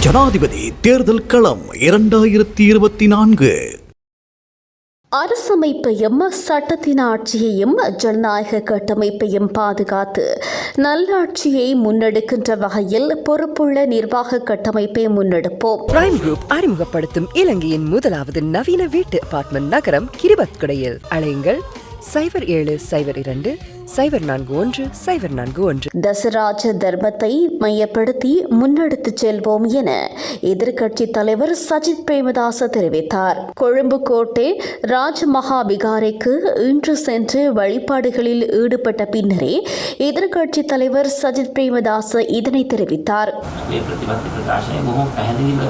ஜனாதிபதி தேர்தல் களம் இரண்டாயிரத்தி இருபத்தி நான்கு. அரசமைப்பையும் சட்டத்தின் ஆட்சியையும் ஜனநாயக கட்டமைப்பையும் பாதுகாத்து நல்லாட்சியை முன்னெடுக்கின்ற வகையில் பொறுப்புள்ள நிர்வாக கட்டமைப்பை முன்னெடுப்போம். பிரைம் குரூப் அறிமுகப்படுத்தும் இலங்கையின் முதலாவது நவீன வீட்டு அபார்ட்மெண்ட் நகரம் கிரிபத்குடையில். அழையுங்கள் சைபர் ஏழு சைபர் இரண்டு சைபர் நான்கு ஒன்று சைபர் நான்கு ஒன்று தசராஜ தர்மத்தை மையப்படுத்தி முன்னெடுத்துச் செல்வோம் என எதிர்க்கட்சி தலைவர் சஜித் பிரேமதாச தெரிவித்தார் கொழும்பு கோட்டை ராஜமகா விகாரைக்கு இன்று சென்று வழிபாடுகளில் ஈடுபட்ட பின்னரே எதிர்க்கட்சி தலைவர் சஜித் பிரேமதாச இதனை தெரிவித்தார் අපේ ප්‍රතිපත්ති ප්‍රකාශනය බොහොම පැහැදිලිව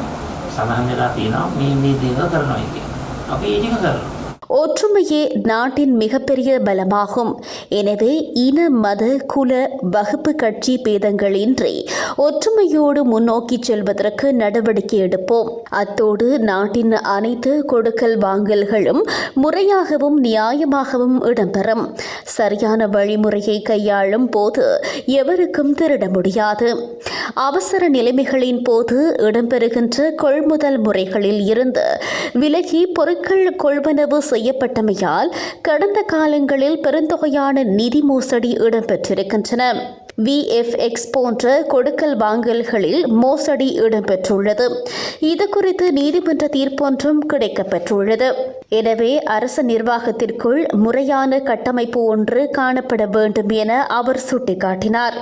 සඳහන් වෙලා තියෙනවා මේ මේ දේවල් කරනවා කියන. අපි ඒ ටික කරනවා. ஒற்றுமையே நாட்டின் மிகப்பெரிய பலமாகும். எனவே இன மத குல வகுப்பு கட்சி பேதங்களின்றி ஒற்றுமையோடு முன்னோக்கி செல்வதற்கு நடவடிக்கை எடுப்போம். அத்தோடு நாட்டின் அனைத்து கொடுக்கல் வாங்கல்களும் முறையாகவும் நியாயமாகவும் இடம்பெறும். சரியான வழிமுறையை கையாளும் போது எவருக்கும் திருட முடியாது. அவசர நிலைமைகளின் போது இடம்பெறுகின்ற கொள்முதல் முறைகளில் இருந்து விலகி பொருட்கள் கொள்வனவு செய்யப்பட்டமையால் கடந்த காலங்களில் பெருந்தொகையான நிதி மோசடி இடம்பெற்றிருக்கின்றன. விஎஃப்எக்ஸ் போன்ற கொடுக்கல் வாங்கல்களில் மோசடி இடம்பெற்றுள்ளது. இது குறித்து நீதிமன்ற தீர்ப்பொன்றும் கிடைக்கப்பெற்றுள்ளது. எனவே அரசு நிர்வாகத்திற்குள் முறையான கட்டமைப்பு ஒன்று காணப்பட வேண்டும் என அவர் சுட்டிக்காட்டினார்.